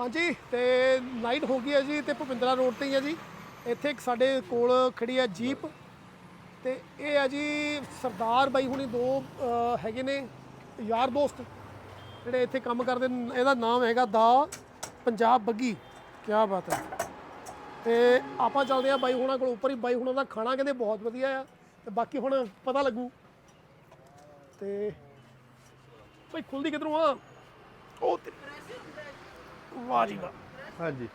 ਹਾਂਜੀ ਤੇ ਨਾਈਟ ਹੋ ਗਈ ਹੈ ਜੀ ਤੇ ਭੁਪਿੰਦਰਾ ਰੋਡ ਤੇ ਹੀ ਹੈ ਜੀ। ਇੱਥੇ ਇੱਕ ਸਾਡੇ ਕੋਲ ਖੜੀ ਹੈ ਜੀਪ। ਤੇ ਇਹ ਹੈ ਜੀ ਸਰਦਾਰ ਬਾਈ ਹੁਣੀ ਦੋ ਅਹ, ਹੈਗੇ ਨੇ ਯਾਰ ਦੋਸਤ ਜਿਹੜੇ ਇੱਥੇ ਕੰਮ ਕਰਦੇ ਨੇ। ਇਹਦਾ ਨਾਮ ਹੈਗਾ ਦਾ ਪੰਜਾਬ ਬੱਗੀ। ਕੀ ਬਾਤ ਹੈ। ਤੇ ਆਪਾਂ ਚੱਲਦੇ ਆ ਬਾਈ ਹੁਣਾਂ ਕੋਲ ਉੱਪਰ ਹੀ। ਬਾਈ ਹੁਣਾਂ ਦਾ ਖਾਣਾ ਕਹਿੰਦੇ ਬਹੁਤ ਵਧੀਆ ਆ। ਤੇ ਬਾਕੀ ਹੁਣ ਪਤਾ ਲੱਗੂ। ਤੇ ਭਾਈ ਖੁੱਲਦੀ ਕਿਧਰੋਂ ਆ? ਉਹ ਤੇ ਵਾਹ ਜੀ ਵਾਹ। ਹਾਂਜੀ।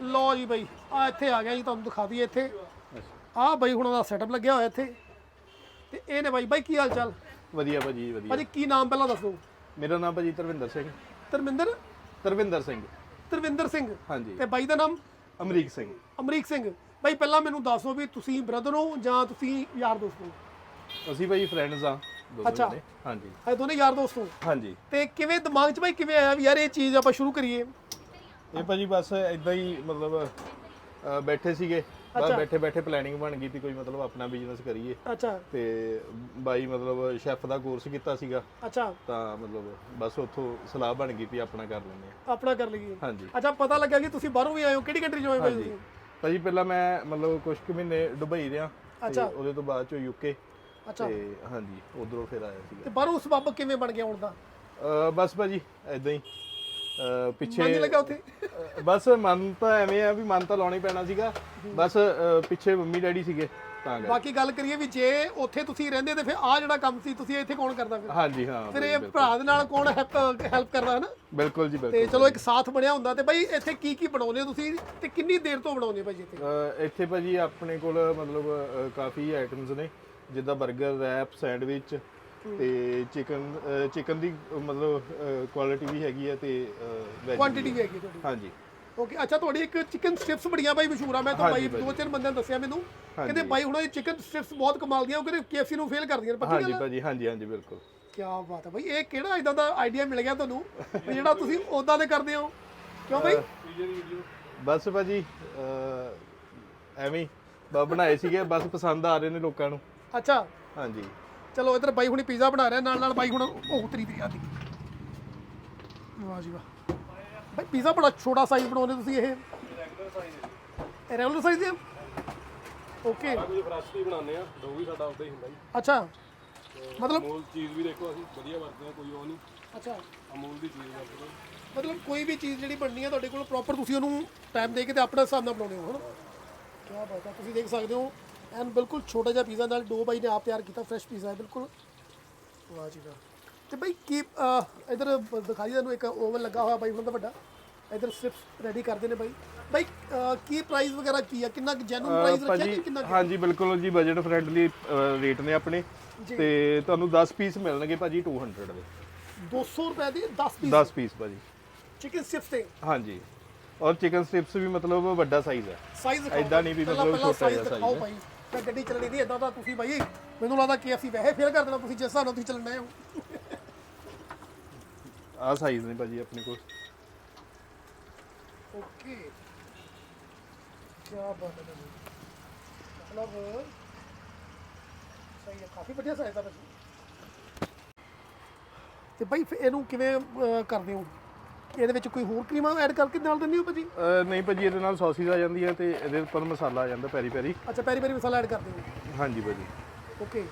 ਲਓ ਜੀ ਬਾਈ ਆ ਇੱਥੇ ਆ ਗਿਆ ਜੀ ਤੁਹਾਨੂੰ ਦਿਖਾ ਦਈਏ ਇੱਥੇ। ਆਹ ਬਾਈ ਹੁਣਾਂ ਦਾ ਸੈਟਅਪ ਲੱਗਿਆ ਹੋਇਆ ਇੱਥੇ। ਤੇ ਇਹ ਨੇ ਬਾਈ ਬਾਈ ਕੀ ਹਾਲ ਚਾਲ? ਵਧੀਆ ਭਾਜੀ ਵਧੀਆ। ਭਾਜੀ ਕੀ ਨਾਮ ਪਹਿਲਾਂ ਦੱਸੋ? ਮੇਰਾ ਨਾਮ ਭਾਜੀ ਤਰਵਿੰਦਰ ਸਿੰਘ। ਧਰਮਿੰਦਰ? ਤਰਵਿੰਦਰ ਸਿੰਘ। ਤਰਵਿੰਦਰ ਸਿੰਘ। ਹਾਂਜੀ। ਤੇ ਬਾਈ ਦਾ ਨਾਮ? ਅਮਰੀਕ ਸਿੰਘ। ਅਮਰੀਕ ਸਿੰਘ। ਬਾਈ ਪਹਿਲਾਂ ਮੈਨੂੰ ਦੱਸੋ ਵੀ ਤੁਸੀਂ ਬ੍ਰਦਰ ਹੋ ਜਾਂ ਤੁਸੀਂ ਯਾਰ ਦੋਸਤ ਹੋ? ਅਸੀਂ ਭਾਜੀ ਫਰੈਂਡਸ ਆ ਦੋਨੋਂ ਅੱਛਾ। ਜਣੇ। ਹਾਂਜੀ। ਇਹ ਦੋਨੇ ਯਾਰ ਦੋਸਤ ਹੋ? ਹਾਂਜੀ। ਤੇ ਕਿਵੇਂ ਦਿਮਾਗ 'ਚ ਬਾਈ ਕਿਵੇਂ ਆਇਆ ਵੀ ਯਾਰ ਇਹ ਚੀਜ਼ ਆਪਾਂ ਸ਼ੁਰੂ ਕਰੀਏ? ਇਹ ਭਾਜੀ ਬਸ ਇਦਾਂ ਹੀ ਮਤਲਬ ਬੈਠੇ ਸੀਗੇ। ਬਸ। ਬੈਠੇ ਬੈਠੇ ਪਲੈਨਿੰਗ ਬਣ ਗਈ ਵੀ ਕੋਈ ਮਤਲਬ ਆਪਣਾ ਬਿਜ਼ਨਸ ਕਰੀਏ। ਅੱਛਾ। ਤੇ ਬਾਈ ਮਤਲਬ ਸ਼ੈਫ ਦਾ ਕੋਰਸ ਕੀਤਾ ਸੀਗਾ। ਅੱਛਾ। ਤਾਂ ਮਤਲਬ ਬਸ ਉੱਥੋਂ ਸਲਾਹ ਬਣ ਗਈ ਵੀ ਆਪਣਾ ਕਰ ਲੈਂਦੇ ਆ ਆਪਣਾ ਕਰ ਲਈਏ। ਹਾਂਜੀ। ਅੱਛਾ ਪਤਾ ਲੱਗਿਆ ਕਿ ਤੁਸੀਂ ਬਾਹਰੋਂ ਵੀ ਆਏ ਹੋ? ਕਿਹੜੀ ਕੰਟਰੀ ਚੋਂ ਆਏ ਹਾਂਜੀ। ਤੁਸੀਂ? ਭਾਜੀ ਪਹਿਲਾਂ ਮੈਂ ਮਤਲਬ ਕੁਝ ਕੁ ਮਹੀਨੇ ਦੁਬਈ ਰਿਹਾ। ਤੇ ਅੱਛਾ। ਉਹਦੇ ਤੋਂ ਬਾਅਦ ਚੋਂ ਯੂਕੇ ਅੱਛਾ। ਤੇ ਹਾਂਜੀ ਉਧਰੋਂ ਫਿਰ ਆਇਆ ਸੀਗਾ। ਤੇ ਬਾਹਰੋਂ ਸਬੱਬ ਕਿਵੇਂ ਬਣ ਗਿਆ ਹੁਣ ਦਾ ਬਸ ਭਾਜੀ ਐਦਾਂ ਹੀ। ਪਿੱਛੇ ਮਨ ਲੱਗਾ ਉੱਥੇ? ਬਸ ਮਨ ਤਾਂ ਐਵੇਂ ਆ ਵੀ ਮਨ ਤਾਂ ਲਾਉਣਾ ਹੀ ਪੈਣਾ ਸੀਗਾ। ਬਸ ਪਿੱਛੇ ਮੰਮੀ ਡੈਡੀ ਸੀਗੇ ਤਾਂ ਕਰਕੇ। ਬਾਕੀ ਗੱਲ ਕਰੀਏ ਵੀ ਜੇ ਉੱਥੇ ਤੁਸੀਂ ਰਹਿੰਦੇ ਤੇ ਫਿਰ ਆ ਜਿਹੜਾ ਕੰਮ ਸੀ ਤੁਸੀਂ ਇੱਥੇ ਕੌਣ ਕਰਦਾ ਫਿਰ? ਹਾਂਜੀ ਹਾਂ ਫਿਰ ਇਹ। ਭਰਾ ਦੇ ਨਾਲ ਕੌਣ ਹੈਲਪ ਕਰਦਾ ਹੈ ਨਾ ਬਿਲਕੁਲ ਜੀ ਤੇ ਬਿਲਕੁਲ ਚਲੋ ਇੱਕ ਸਾਥ ਬਣਿਆ ਹੁੰਦਾ ਤੇ ਬਾਈ ਇੱਥੇ ਕੀ ਕੀ ਬਣਾਉਂਦੇ ਹੋ ਤੁਸੀਂ ਤੇ ਕਿੰਨੀ ਦੇਰ ਤੋਂ ਬਣਾਉਂਦੇ ਹੋ ਭਾਈ ਇੱਥੇ? ਇੱਥੇ ਭਾਜੀ ਆਪਣੇ ਕੋਲ ਮਤਲਬ ਕਾਫੀ ਆਈਟਮਸ ਨੇ ਜਿੱਦਾਂ 버ਗਰ ਰੈਪ ਸੈਂਡਵਿਚ ਤੇ ਚਿਕਨ ਚਿਕਨ ਦੀ ਮਤਲਬ ਕੁਆਲਿਟੀ ਵੀ ਹੈਗੀ ਹੈ ਤੇ ਵੈਜ ਕੁਆਂਟੀਟੀ ਵੀ ਹੈਗੀ ਤੁਹਾਡੀ। ਹਾਂਜੀ। ਓਕੇ ਅੱਛਾ ਤੁਹਾਡੀ ਇੱਕ ਚਿਕਨ ਸਟ੍ਰਿਪਸ ਬੜੀਆਂ ਬਾਈ ਮਸ਼ਹੂਰ ਆ। ਮੈਂ ਤਾਂ ਬਾਈ ਦੋ ਚਾਰ ਬੰਦਿਆਂ ਨੇ ਦੱਸਿਆ ਮੈਨੂੰ। ਕਹਿੰਦੇ ਬਾਈ ਹੁਣਾਂ ਦੀ ਚਿਕਨ ਸਟ੍ਰਿਪਸ ਬਹੁਤ ਕਮਾਲ ਦੀਆਂ ਉਹ ਕਹਿੰਦੇ KFC ਨੂੰ ਫੇਲ ਕਰਦੀਆਂ ਪੱਕੀ ਹਾਂਜੀ ਭਾਜੀ ਹਾਂਜੀ ਹਾਂਜੀ ਬਿਲਕੁਲ। ਕੀ ਬਾਤ ਹੈ ਬਾਈ ਇਹ ਕਿਹੜਾ ਇਦਾਂ ਦਾ ਆਈਡੀਆ ਮਿਲ ਗਿਆ ਤੁਹਾਨੂੰ ਜਿਹੜਾ ਤੁਸੀਂ ਉਦਾਂ ਦੇ ਕਰਦੇ ਹੋ? ਕਿਉਂ ਬਾਈ ਬਸ ਭਾਜੀ ਐਵੇਂ ਬ- ਬਣਾਏ ਸੀਗੇ ਬਸ ਪਸੰਦ ਆ ਰਹੇ ਨੇ ਲੋਕਾਂ ਨੂੰ। ਅੱਛਾ। ਹਾਂਜੀ। ਚਲੋ ਇਧਰ ਬਾਈ ਹੁਣੀ ਪੀਜ਼ਾ ਬਣਾ ਰਿਹਾ ਨਾਲ ਨਾਲ ਬਾਈ ਹੁਣ ਉਹ ਤਰੀ ਤੇ ਆਦੀ। ਵਾਹ ਜੀ ਵਾਹ। ਬਾਈ ਪੀਜ਼ਾ ਬੜਾ ਛੋਟਾ ਸਾਈਜ਼ ਬਣਾਉਂਦੇ ਤੁਸੀਂ ਇਹ। ਰੈਗੂਲਰ ਸਾਈਜ਼ ਹੈ ਇਹ ਰੈਗੂਲਰ ਸਾਈਜ਼ ਹੈ ਓਕੇ ਕੁਝ ਫਰੈਸ਼ ਵੀ ਬਣਾਉਂਦੇ ਆ ਡੋ ਵੀ ਸਾਡਾ ਉਦਾਂ ਹੀ ਹੁੰਦਾ ਜੀ। ਅੱਛਾ। ਮਤਲਬ ਅਮੂਲ ਚੀਜ਼ ਵੀ ਦੇਖੋ ਅਸੀਂ ਵਧੀਆ ਵਰਤਦੇ ਆ ਕੋਈ ਉਹ ਨਹੀਂ। ਅੱਛਾ। ਅਮੂਲ ਦੀ ਚੀਜ਼ ਵਰਤਦੇ ਆ। ਮਤਲਬ ਕੋਈ ਵੀ ਚੀਜ਼ ਜਿਹੜੀ ਬਣਨੀ ਹੈ ਤੁਹਾਡੇ ਕੋਲ ਪ੍ਰੋਪਰ ਤੁਸੀਂ ਉਹਨੂੰ ਟਾਈਮ ਦੇ ਕੇ ਤੇ ਆਪਣੇ ਹਿਸਾਬ ਨਾਲ ਬਣਾਉਂਦੇ ਹੋ ਹਨਾ? ਕੀ ਬਾਤ ਹੈ ਤੁਸੀਂ ਦੇਖ ਸਕਦੇ ਹੋ ਐਨ ਬਿਲਕੁਲ ਛੋਟਾ ਜਿਹਾ ਪੀਜ਼ਾ ਨਾਲ ਦੋ ਬਾਈ ਨੇ ਆਪ ਤਿਆਰ ਕੀਤਾ ਫਰੈਸ਼ ਪੀਜ਼ਾ ਹੈ ਬਿਲਕੁਲ। ਵਾਹ ਜੀ ਵਾਹ। ਤੇ ਬਾਈ ਕੀ ਅਹ, ਇੱਧਰ ਦਿਖਾਈ ਤੁਹਾਨੂੰ ਇੱਕ ਓਵਨ ਲੱਗਾ ਹੋਇਆ ਬਾਈ ਉਹਨਾਂ ਦਾ ਵੱਡਾ। ਇੱਧਰ ਸਟ੍ਰਿਪਸ ਰੈਡੀ ਕਰਦੇ ਨੇ ਬਾਈ। ਬਾਈ ਅਹ, ਕੀ ਪ੍ਰਾਈਸ ਵਗੈਰਾ ਕੀ ਆ? ਕਿੰਨਾ ਜੈਨੂਨ ਪ੍ਰਾਈਸ ਰੱਖਿਆ ਕਿ ਕਿੰਨਾ ਕੁ? ਹਾਂਜੀ ਬਿਲਕੁਲ ਜੀ ਬਜਟ ਫ੍ਰੈਂਡਲੀ ਰੇਟ ਨੇ ਆਪਣੇ। ਤੇ ਤੁਹਾਨੂੰ 10 ਪੀਸ ਮਿਲਣਗੇ ਭਾਜੀ 200 ਦੇ। 200 ਰੁਪਏ ਦੀ 10 ਪੀਸ 10 ਪੀਸ ਭਾਜੀ। ਚਿਕਨ ਸਟ੍ਰਿਪਸ ਤੇ? ਹਾਂਜੀ। ਔਰ ਚਿਕਨ ਸਟ੍ਰਿਪਸ ਵੀ ਮਤਲਬ ਵੱਡਾ ਸਾਈਜ਼ ਹੈ। ਸਾਈਜ਼ ਏਦਾਂ ਨਹੀਂ ਵੀ ਮਤਲਬ ਛੋਟਾ ਜਿਹਾ size ਹੈ। ਭਾਈ ਮੈਂ ਗੱਡੀ ਚੱਲਣੀ ਨਹੀਂ ਇਦਾਂ ਦਾ ਤੁਸੀਂ ਭਾਈ ਮੈਨੂੰ ਲੱਗਦਾ KFC ਵੈਸੇ ਫੇਲ ਕਰ ਦੇਣਾ ਤੁਸੀਂ ਜਿਸ ਹਿਸਾਬ ਨਾਲ ਤੁਸੀਂ ਚੱਲਣਾ ਹੋ ਆਹ ਸਾਈਜ਼ ਨੇ ਭਾਜੀ ਆਪਣੇ ਕੋਲ। ਓਕੇ। ਕੀ ਬਾਤ ਹੈ ਮਤਲਬ ਸਹੀ ਹੈ ਕਾਫੀ ਵਧੀਆ ਸਾਈਜ਼ ਦਾ ਤੇ ਭਾਈ ਫਿਰ ਇਹਨੂੰ ਕਿਵੇਂ ਅਹ, ਕਰਦੇ ਹੋ? ਇਹਦੇ ਵਿੱਚ ਕੋਈ ਹੋਰ ਕਰੀਮਾਂ ਐਡ ਕਰਕੇ ਨਾਲ ਦਿੰਦੇ ਹੋ ਭਾਜੀ? ਅਹ ਨਹੀਂ ਭਾਜੀ ਇਹਦੇ ਨਾਲ ਸੌਸਿਸ ਆ ਜਾਂਦੀ ਹੈ ਤੇ ਇਹਦੇ ਉੱਪਰ ਮਸਾਲਾ ਆ ਜਾਂਦਾ ਪੈਰੀ ਪੈਰੀ। ਅੱਛਾ ਪੈਰੀ ਪੈਰੀ ਮਸਾਲਾ ਐਡ ਕਰਦੇ ਹੋ? ਹਾਂਜੀ ਭਾਜੀ। ਓਕੇ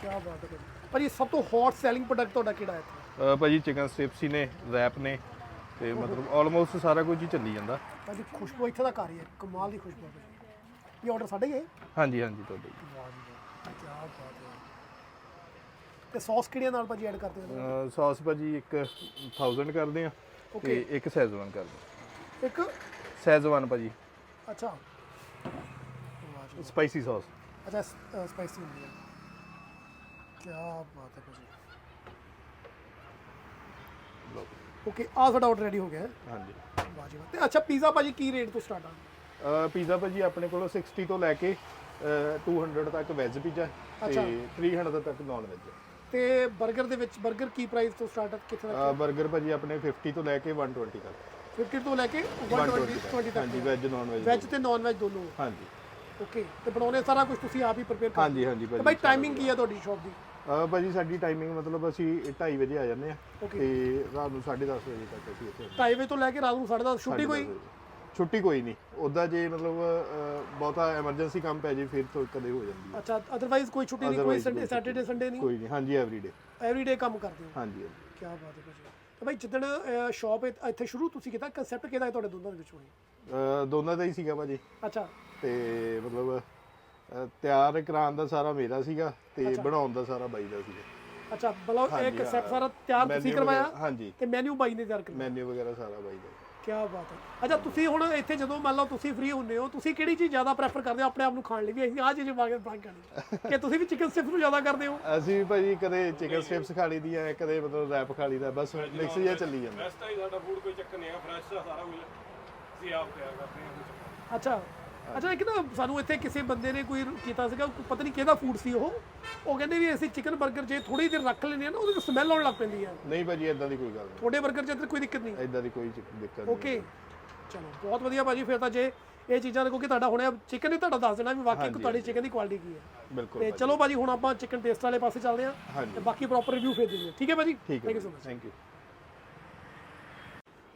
ਕੀ ਬਾਤ ਹੈ ਭਾਜੀ। ਭਾਜੀ ਸਭ ਤੋਂ ਹੌਟ ਸੈਲਿੰਗ ਪ੍ਰੋਡਕਟ ਤੁਹਾਡਾ ਕਿਹੜਾ ਹੈ ਇੱਥੇ? ਅਹ ਭਾਜੀ ਚਿਕਨ ਸਟ੍ਰਿਪਸ ਨੇ ਰੈਪ ਨੇ ਤੇ ਮਤਲਬ ਆਲਮੋਸਟ ਸਾਰਾ ਕੁਝ ਹੀ ਚੱਲੀ ਜਾਂਦਾ। ਭਾਜੀ ਖੁਸ਼ਬੂ ਇੱਥੇ ਦਾ ਘਰ ਹੀ ਹੈ ਕਮਾਲ ਦੀ ਖੁਸ਼ਬੂ ਹੈ ਭਾਜੀ। ਇਹ ਆਰਡਰ ਸਾਡੇ ਹੀ ਹੈ ਹਾਂਜੀ ਹਾਂਜੀ ਤੁਹਾਡੇ। ਵਾਹ ਜੀ ਵਾਹ ਕੀ ਬਾਤ ਹੈ। ਤੇ ਸੌਸ ਕਿਹੜੀਆਂ ਨਾਲ ਭਾਜੀ ਐਡ ਕਰਦੇ ਹੋ? ਸੌਸ ਭਾਜੀ ਇੱਕ 1000 ਕਰਦੇ ਆ ਤੇ ਇੱਕ ਸੈਜ਼ਵਾਨ ਕਰਦੇ ਇੱਕ? ਸੈਜ਼ਵਾਨ ਭਾਜੀ। ਅੱਛਾ। ਵਾਹ ਜੀ ਸਪਾਈਸੀ ਸੌਸ ਅੱਛਾ ਸਪਾਈਸੀ ਹੁੰਦੀ ਹੈ। ਕੀ ਬਾਤ ਹੈ ਭਾਜੀ। ਓਕੇ ਆ ਸਾਡਾ ਆਰਡਰ ਰੈਡੀ ਹੋ ਗਿਆ ਹੈ। ਹਾਂਜੀ। ਵਾਹ ਜੀ ਵਾਹ। ਤੇ ਅੱਛਾ ਪੀਜ਼ਾ ਭਾਜੀ ਕੀ ਰੇਟ ਤੋਂ ਸਟਾਰਟ ਆ? ਪੀਜ਼ਾ ਭਾਜੀ ਆਪਣੇ ਕੋਲ 60 ਤੋਂ ਲੈ ਕੇ ਅਹ, 200 ਤੱਕ ਵੈਜ ਪੀਜ਼ਾ ਅੱਛਾ। ਤੇ 300 ਤੱਕ ਨਾਨ ਵੈਜ ਤੇ 버ਗਰ ਦੇ ਵਿੱਚ 버ਗਰ ਕੀ ਪ੍ਰਾਈਸ ਤੋਂ ਸਟਾਰਟ ਕਿੱਥੇ ਤੱਕ 버ਗਰ ਭਾਜੀ ਆਪਣੇ 50 ਤੋਂ ਲੈ ਕੇ 120 ਤੱਕ। 50 ਤੋਂ ਲੈ ਕੇ 120 20 ਤੱਕ। ਹਾਂਜੀ ਵੈਜ ਨਾਨ ਵੈਜ ਵੈਜ ਤੇ ਨਾਨ ਵੈਜ ਦੋਨੋਂ। ਹਾਂਜੀ। ਓਕੇ ਤੇ ਬਣਾਉਣੇ ਸਾਰਾ ਕੁਝ ਤੁਸੀਂ ਆਪ ਹੀ ਪ੍ਰਪੇਅਰ ਕਰਦੇ ਹਾਂਜੀ ਹਾਂਜੀ ਭਾਜੀ ਭਾਈ ਟਾਈਮਿੰਗ ਕੀ ਹੈ ਤੁਹਾਡੀ ਸ਼ਾਪ ਦੀ? ਅ ਭਾਜੀ ਸਾਡੀ ਟਾਈਮਿੰਗ ਮਤਲਬ ਅਸੀਂ 2:30 ਵਜੇ ਆ ਜਾਂਦੇ ਆ ਤੇ ਰਾਤ ਨੂੰ 10:30 ਵਜੇ ਤੱਕ ਅਸੀਂ ਇੱਥੇ 2:30 ਵਜੇ ਤੋਂ ਲੈ ਕੇ ਰਾਤ ਨੂੰ 10:30 ਛੁੱਟੀ ਕੋਈ? ਛੁੱਟੀ ਕੋਈ ਨਹੀਂ। ਉਦਾਂ ਜੇ ਮਤਲਬ ਬਹੁਤਾ ਐਮਰਜੈਂਸੀ ਕੰਮ ਪੈ ਜੇ ਫਿਰ ਤੋਂ ਕਦੇ ਹੋ ਜਾਂਦੀ ਹੈ। ਅੱਛਾ ਅਦਰਵਾਈਜ਼ ਕੋਈ ਛੁੱਟੀ ਨਹੀਂ ਕੋਈ ਸੰਡੇ ਸੈਟਰਡੇ ਸੰਡੇ ਨਹੀਂ? ਕੋਈ ਨਹੀਂ ਹਾਂਜੀ ਐਵਰੀਡੇ ਐਵਰੀਡੇ ਕੰਮ ਕਰਦੇ ਹੋ? ਹਾਂਜੀ। ਕੀ ਬਾਤ ਹੈ ਭਾਜੀ। ਤਾਂ ਭਾਈ ਜਿੱਦਣ ਸ਼ਾਪ ਇੱਥੇ ਸ਼ੁਰੂ ਤੁਸੀਂ ਕੀਤਾ ਕਨਸੈਪਟ ਕਿਹਦਾ ਹੈ ਤੁਹਾਡੇ ਦੋਨਾਂ ਦੇ ਵਿੱਚੋਂ? ਅਹ, ਦੋਨਾਂ ਦਾ ਹੀ ਸੀਗਾ ਭਾਜੀ। ਅੱਛਾ। ਤੇ ਮਤਲਬ ਤਿਆਰ ਕਰਾਉਣ ਦਾ ਸਾਰਾ ਮੇਰਾ ਸੀਗਾ ਤੇ ਬਣਾਉਣ ਦਾ ਸਾਰਾ ਬਾਈ ਦਾ ਸੀਗਾ। ਅੱਛਾ ਮਤਲਬ ਇਹ ਕਨਸੈਪਟ। ਸਾਰਾ ਤਿਆਰ ਤੁਸੀਂ ਕਰਵਾਇਆ ਹਾਂਜੀ। ਤੇ ਮੈਨੂ ਬਾਈ ਨੇ ਤਿਆਰ ਕਰਵਾਇਆ? ਮੈਨੂ ਵਗੈਰਾ ਸਾਰਾ ਬਾਈ ਦਾ। ਕੀ ਬਾਤ ਹੈ। ਅੱਛਾ ਤੁਸੀਂ ਹੁਣ ਇੱਥੇ ਜਦੋਂ ਮੰਨ ਲਓ ਤੁਸੀਂ ਫ੍ਰੀ ਹੁੰਦੇ ਹੋ ਤੁਸੀਂ ਕਿਹੜੀ ਚੀਜ਼ ਜ਼ਿਆਦਾ ਪ੍ਰੈਫਰ ਕਰਦੇ ਹੋ ਆਪਣੇ ਆਪ ਨੂੰ ਖਾਣ ਲਈ? ਵੀ ਅਸੀਂ ਆਹ ਚੀਜ਼ ਪਾ ਕੇ ਪਾ ਖਾਣੀ ਕਿ ਤੁਸੀਂ ਵੀ ਚਿਕਨ ਸਟਿਫ ਨੂੰ ਜ਼ਿਆਦਾ ਕਰਦੇ ਹੋ? ਅਸੀਂ ਵੀ ਭਾਜੀ ਕਦੇ ਚਿਕਨ ਸਟ੍ਰਿਪਸ ਖਾ ਲਈ ਦੀਆਂ ਕਦੇ ਮਤਲਬ ਰੈਪ ਖਾ ਲਈਦਾ ਬਸ ਮਿਕਸ ਜਿਹਾ ਚੱਲੀ ਜਾਂਦਾ। ਬੈਸਟ ਹੈ ਸਾਡਾ ਫੂਡ ਕੋਈ ਚੱਕਰ ਨਹੀਂ ਹੈ ਫਰੈਸ਼ ਸਾਰਾ ਕੁਝ ਅਸੀਂ ਆਪ ਤਿਆਰ ਕਰਦੇ ਹਾਂ। ਅੱਛਾ ਅੱਛਾ ਇੱਕ ਨਾ ਸਾਨੂੰ ਇੱਥੇ ਕਿਸੇ ਬੰਦੇ ਨੇ ਕੋਈ ਕੀਤਾ ਸੀਗਾ ਪਤਾ ਨਹੀਂ ਕਿਹਦਾ ਫੂਡ ਸੀ ਉਹ। ਉਹ ਕਹਿੰਦੇ ਵੀ ਅਸੀਂ ਚਿਕਨ 버ਗਰ ਜੇ ਥੋੜੀ ਦੇਰ ਰੱਖ ਲੈਂਦੇ ਆ ਨਾ ਉਹਦੇ ਤੋਂ ਸਮੈਲ ਆਉਣ ਲੱਗ ਪੈਂਦੀ ਹੈ। ਨਹੀਂ ਭਾਜੀ ਇਦਾਂ ਦੀ ਕੋਈ ਗੱਲ ਨਹੀਂ। ਤੁਹਾਡੇ 버ਗਰ 'ਚ ਇੱਧਰ ਕੋਈ ਦਿੱਕਤ ਨਹੀਂ? ਇਦਾਂ ਦੀ ਕੋਈ ਦਿੱਕਤ ਨਹੀਂ। ਓਕੇ ਚਲੋ ਬਹੁਤ ਵਧੀਆ ਭਾਜੀ ਫਿਰ ਤਾਂ ਜੇ ਇਹ ਚੀਜ਼ਾਂ ਦੇਖੋ ਕਿ ਤੁਹਾਡਾ ਹੁਣ ਚਿਕਨ ਨੇ ਤੁਹਾਡਾ ਦੱਸ ਦੇਣਾ ਵੀ ਵਾਕਈ ਤੁਹਾਡੀ ਚਿਕਨ ਦੀ ਕੁਆਲਿਟੀ ਕੀ ਹੈ। ਬਿਲਕੁਲ ਤੇ ਚਲੋ ਭਾਜੀ ਹੁਣ ਆਪਾਂ ਚਿਕਨ ਟੇਸਟ ਵਾਲੇ ਪਾਸੇ ਚੱਲਦੇ ਹਾਂ ਹਾਂਜੀ। ਤੇ ਬਾਕੀ ਪ੍ਰੋਪਰ ਰਿਵਿਊ ਫੇਰ ਦਿੰਦੇ ਹਾਂ। ਠੀਕ ਹੈ ਭਾਜੀ? ਥੈਂਕ ਹੈ you so much thank you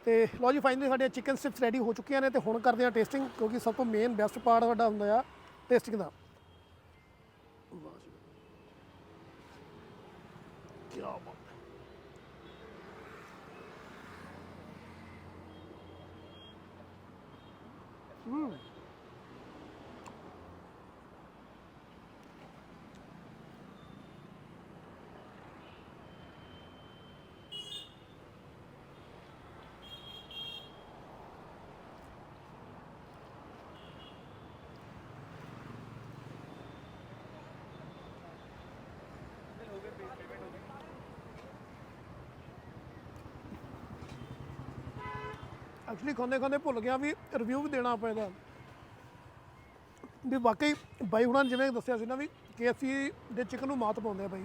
ਤੇ ਲੋ ਜੀ ਫਾਈਨਲੀ ਸਾਡੇ ਚਿਕਨ ਸਟਿਪਸ ਰੈਡੀ ਹੋ ਚੁੱਕੀਆਂ ਨੇ ਤੇ ਹੁਣ ਕਰਦੇ ਹਾਂ ਟੇਸਟਿੰਗ ਕਿਉਂਕਿ ਸਭ ਤੋਂ ਮੇਨ ਬੈਸਟ ਪਾਰਟ ਸਾਡਾ ਹੁੰਦਾ ਆ ਟੇਸਟਿੰਗ ਦਾ। ਕੀ ਬਾਤ ਹੈ। ਐਕਚੁਅਲੀ ਖਾਂਦੇ ਖਾਂਦੇ ਭੁੱਲ ਗਿਆ ਵੀ ਰਿਵਿਊ ਵੀ ਦੇਣਾ ਪੈਦਾ ਵੀ ਵਾਕਈ ਬਾਈ ਹੁਣਾਂ ਨੇ ਜਿਵੇਂ ਦੱਸਿਆ ਸੀ ਨਾ ਵੀ KFC ਦੇ ਚਿਕਨ ਨੂੰ ਮਾਤ ਪਾਉਂਦੇ ਆ ਬਾਈ।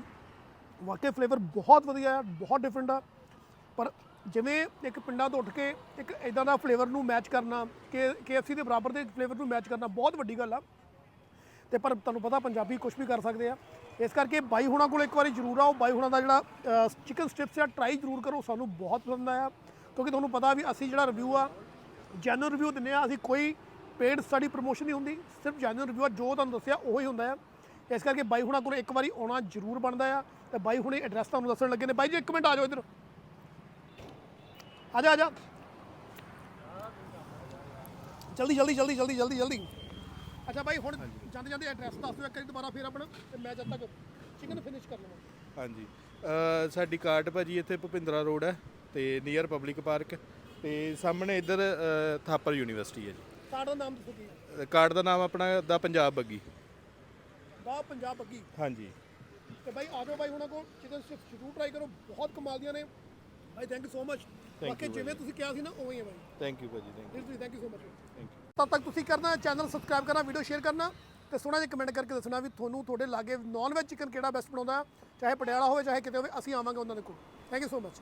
ਵਾਕਈ ਫਲੇਵਰ ਬਹੁਤ ਵਧੀਆ ਆ, ਬਹੁਤ ਡਿਫਰੈਂਟ ਆ। ਪਰ ਜਿਵੇਂ ਇੱਕ ਪਿੰਡਾਂ ਤੋਂ ਉੱਠ ਕੇ ਇੱਕ ਇਦਾਂ ਦਾ ਫਲੇਵਰ ਨੂੰ ਮੈਚ ਕਰਨਾ ਕਿ KFC ਦੇ ਬਰਾਬਰ ਦੇ ਫਲੇਵਰ ਨੂੰ ਮੈਚ ਕਰਨਾ ਬਹੁਤ ਵੱਡੀ ਗੱਲ ਆ। ਤੇ ਪਰ ਤੁਹਾਨੂੰ ਪਤਾ ਪੰਜਾਬੀ ਕੁਝ ਵੀ ਕਰ ਸਕਦੇ ਆ। ਇਸ ਕਰਕੇ ਬਾਈ ਹੁਣਾਂ ਕੋਲ ਇੱਕ ਵਾਰੀ ਜ਼ਰੂਰ ਆਓ। ਬਾਈ ਹੁਣਾਂ ਦਾ ਜਿਹੜਾ ਚਿਕਨ ਸਟਿਪਸ ਆ ਟਰਾਈ ਜ਼ਰੂਰ ਕਰੋ। ਸਾਨੂੰ ਬਹੁਤ ਪਸੰਦ ਆਇਆ। ਕਿਉਂਕਿ ਤੁਹਾਨੂੰ ਪਤਾ ਵੀ ਅਸੀਂ ਜਿਹੜਾ ਰਿਵਿਊ ਆ ਜੈਨੂਅਲ ਰਿਵਿਊ ਦਿੰਦੇ ਆ ਅਸੀਂ ਕੋਈ ਪੇਡ ਸਾਡੀ ਪ੍ਰੋਮੋਸ਼ਨ ਨਹੀਂ ਹੁੰਦੀ ਸਿਰਫ ਜੈਨੂਅਲ ਰਿਵਿਊ ਆ ਜੋ ਤੁਹਾਨੂੰ ਦੱਸਿਆ ਉਹੀ ਹੀ ਹੁੰਦਾ ਆ। ਇਸ ਕਰਕੇ ਬਾਈ ਹੁਣਾਂ ਕੋਲ ਇੱਕ ਵਾਰੀ ਆਉਣਾ ਜ਼ਰੂਰ ਬਣਦਾ ਆ ਤੇ ਬਾਈ ਹੁਣੇ ਐਡਰੈਸ ਤੁਹਾਨੂੰ ਦੱਸਣ ਲੱਗੇ ਨੇ। ਬਾਈ ਜੀ ਇੱਕ ਮਿੰਟ ਆ ਜਾਓ ਇੱਧਰ। ਆ ਜਾ ਆ ਜਾ। ਜਲਦੀ ਜਲਦੀ ਜਲਦੀ ਜਲਦੀ ਜਲਦੀ ਜਲਦੀ। ਅੱਛਾ ਬਾਈ ਹੁਣ ਜਾਂਦੇ ਜਾਂਦੇ ਐਡਰੈਸ ਦੱਸ ਦਿਓ ਇੱਕ ਵਾਰੀ ਦੁਬਾਰਾ ਫੇਰ ਆਪਣਾ ਤੇ ਮੈਂ ਜਦ ਤੱਕ ਚਿਕਨ ਫਿਨਿਸ਼ ਕਰ ਲਵਾਂ। ਹਾਂਜੀ। ਅਹ ਸਾਡੀ ਕਾਰਟ ਭਾਜੀ ਇੱਥੇ ਭੁਪਿੰਦਰਾ ਰੋਡ ਹੈ। ਤੇ ਨੀਅਰ ਪਬਲਿਕ ਪਾਰਕ ਤੇ ਸਾਹਮਣੇ ਇੱਧਰ ਥਾਪਰ ਯੂਨੀਵਰਸਿਟੀ ਹੈ ਜੀ। ਕਾਰਡ ਦਾ ਨਾਮ ਦੱਸੋ ਕੀ ਹੈ ਕਾਰਟ ਦਾ ਨਾਮ ਆਪਣਾ ਦਾ ਪੰਜਾਬ ਬੱਗੀ। ਦਾ ਪੰਜਾਬ ਅੱਗੀ ਹਾਂਜੀ। ਤੇ ਬਾਈ ਆ ਜਾਓ ਬਾਈ ਹੁਣਾਂ ਕੋਲ। ਚਿਕਨ ਸਟਿਪ ਜ਼ਰੂਰ ਟਰਾਈ ਕਰੋ। ਬਹੁਤ ਕਮਾਲ ਦੀਆਂ ਨੇ। ਬਾਈ ਥੈਂਕ ਯੂ ਸੋ ਮਚ ਬਾਕੀ ਜਿਵੇਂ ਤੁਸੀਂ ਕਿਹਾ ਸੀ ਨਾ ਉਵੇਂ ਹੀ ਹੈ ਬਾਈ। ਥੈਂਕ ਯੂ ਭਾਜੀ ਥੈਂਕ ਜੀ thank you so much thank you ਤਦ ਤੱਕ ਤੁਸੀਂ ਕਰਨਾ ਚੈਨਲ ਸਬਸਕ੍ਰਾਈਬ ਕਰਨਾ ਵੀਡੀਓ ਸ਼ੇਅਰ ਕਰਨਾ ਤੇ ਸੋਹਣਾ ਜਿਹਾ ਕਮੈਂਟ ਕਰਕੇ ਦੱਸਣਾ ਵੀ ਤੁਹਾਨੂੰ ਤੁਹਾਡੇ ਲਾਗੇ ਨਾਨ ਵੈਜ ਚਿਕਨ ਕਿਹੜਾ ਬੈਸਟ ਬਣਾਉਂਦਾ। ਚਾਹੇ ਪਟਿਆਲਾ ਹੋਵੇ ਚਾਹੇ ਕਿਤੇ ਹੋਵੇ ਅਸੀਂ ਆਵਾਂਗੇ ਉਹਨਾਂ ਦੇ ਕੋਲ। Thank you so much